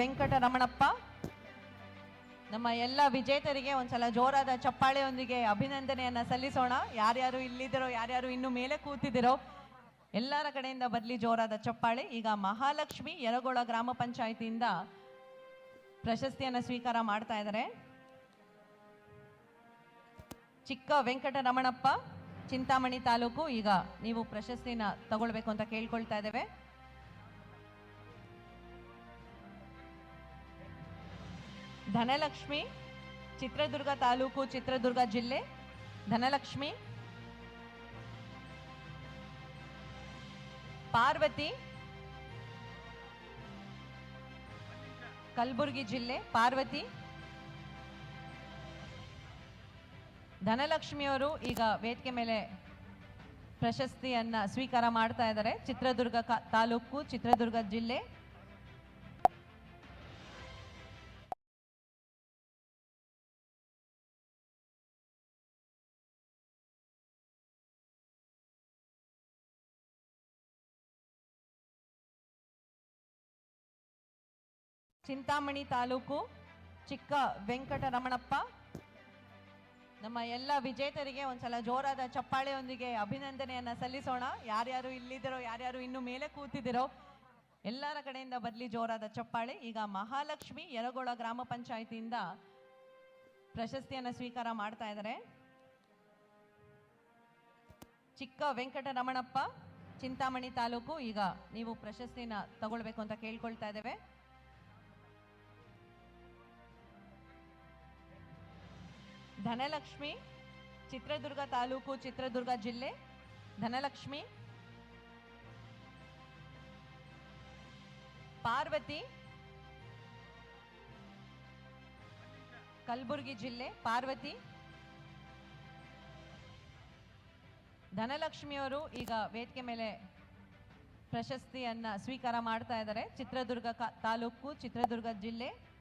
ವೆಂಕಟರಮಣಪ್ಪ ನಮ್ಮ ಎಲ್ಲ ವಿಜೇತರಿಗೆ ಒಂದ್ಸಲ ಜೋರಾದ ಚಪ್ಪಾಳೆಯೊಂದಿಗೆ ಅಭಿನಂದನೆಯನ್ನ ಸಲ್ಲಿಸೋಣ. ಯಾರ್ಯಾರು ಇಲ್ಲಿದ್ದೀರೋ, ಯಾರ್ಯಾರು ಇನ್ನು ಮೇಲೆ ಕೂತಿದ್ದೀರೋ, ಎಲ್ಲರ ಕಡೆಯಿಂದ ಬದಲಿ ಜೋರಾದ ಚಪ್ಪಾಳೆ. ಈಗ ಮಹಾಲಕ್ಷ್ಮಿ ಯರಗೋಳ ಗ್ರಾಮ ಪಂಚಾಯಿತಿಯಿಂದ ಪ್ರಶಸ್ತಿಯನ್ನ ಸ್ವೀಕಾರ ಮಾಡ್ತಾ ಇದ್ದಾರೆ ಚಿಕ್ಕ ವೆಂಕಟರಮಣಪ್ಪ ಚಿಂತಾಮಣಿ ತಾಲೂಕು. ಈಗ ನೀವು ಪ್ರಶಸ್ತಿನ ತಗೊಳ್ಬೇಕು ಅಂತ ಕೇಳ್ಕೊಳ್ತಾ ಇದ್ದೇವೆ. ಧನಲಕ್ಷ್ಮಿ, ಚಿತ್ರದುರ್ಗ ತಾಲೂಕು, ಚಿತ್ರದುರ್ಗ ಜಿಲ್ಲೆ. ಧನಲಕ್ಷ್ಮಿ, ಪಾರ್ವತಿ, ಕಲಬುರಗಿ ಜಿಲ್ಲೆ, ಪಾರ್ವತಿ. ಧನಲಕ್ಷ್ಮಿಯವರು ಈಗ ವೇದಿಕೆ ಮೇಲೆ ಪ್ರಶಸ್ತಿಯನ್ನ ಸ್ವೀಕಾರ ಮಾಡ್ತಾ ಇದ್ದಾರೆ. ಚಿತ್ರದುರ್ಗ ತಾಲೂಕು, ಚಿತ್ರದುರ್ಗ ಜಿಲ್ಲೆ. ಚಿಂತಾಮಣಿ ತಾಲೂಕು ಚಿಕ್ಕ ವೆಂಕಟರಮಣಪ್ಪ ನಮ್ಮ ಎಲ್ಲ ವಿಜೇತರಿಗೆ ಒಂದ್ಸಲ ಜೋರಾದ ಚಪ್ಪಾಳೆಯೊಂದಿಗೆ ಅಭಿನಂದನೆಯನ್ನ ಸಲ್ಲಿಸೋಣ. ಯಾರ್ಯಾರು ಇಲ್ಲಿದ್ದೀರೋ, ಯಾರ್ಯಾರು ಇನ್ನು ಮೇಲೆ ಕೂತಿದ್ದೀರೋ, ಎಲ್ಲರ ಕಡೆಯಿಂದ ಬದಲಿ ಜೋರಾದ ಚಪ್ಪಾಳೆ. ಈಗ ಮಹಾಲಕ್ಷ್ಮಿ ಯರಗೋಳ ಗ್ರಾಮ ಪಂಚಾಯಿತಿಯಿಂದ ಪ್ರಶಸ್ತಿಯನ್ನ ಸ್ವೀಕಾರ ಮಾಡ್ತಾ ಇದ್ದಾರೆ ಚಿಕ್ಕ ವೆಂಕಟರಮಣಪ್ಪ ಚಿಂತಾಮಣಿ ತಾಲೂಕು, ಈಗ ನೀವು ಪ್ರಶಸ್ತಿನ ತಗೊಳ್ಬೇಕು ಅಂತ ಕೇಳ್ಕೊಳ್ತಾ ಇದ್ದೇವೆ. ಧನಲಕ್ಷ್ಮಿ, ಚಿತ್ರದುರ್ಗ ತಾಲೂಕು, ಚಿತ್ರದುರ್ಗ ಜಿಲ್ಲೆ. ಧನಲಕ್ಷ್ಮಿ, ಪಾರ್ವತಿ, ಕಲಬುರಗಿ ಜಿಲ್ಲೆ, ಪಾರ್ವತಿ. ಧನಲಕ್ಷ್ಮಿಯವರು ಈಗ ವೇದಿಕೆ ಮೇಲೆ ಪ್ರಶಸ್ತಿಯನ್ನ ಸ್ವೀಕಾರ ಮಾಡ್ತಾ ಇದ್ದಾರೆ. ಚಿತ್ರದುರ್ಗ ತಾಲೂಕು, ಚಿತ್ರದುರ್ಗ ಜಿಲ್ಲೆ.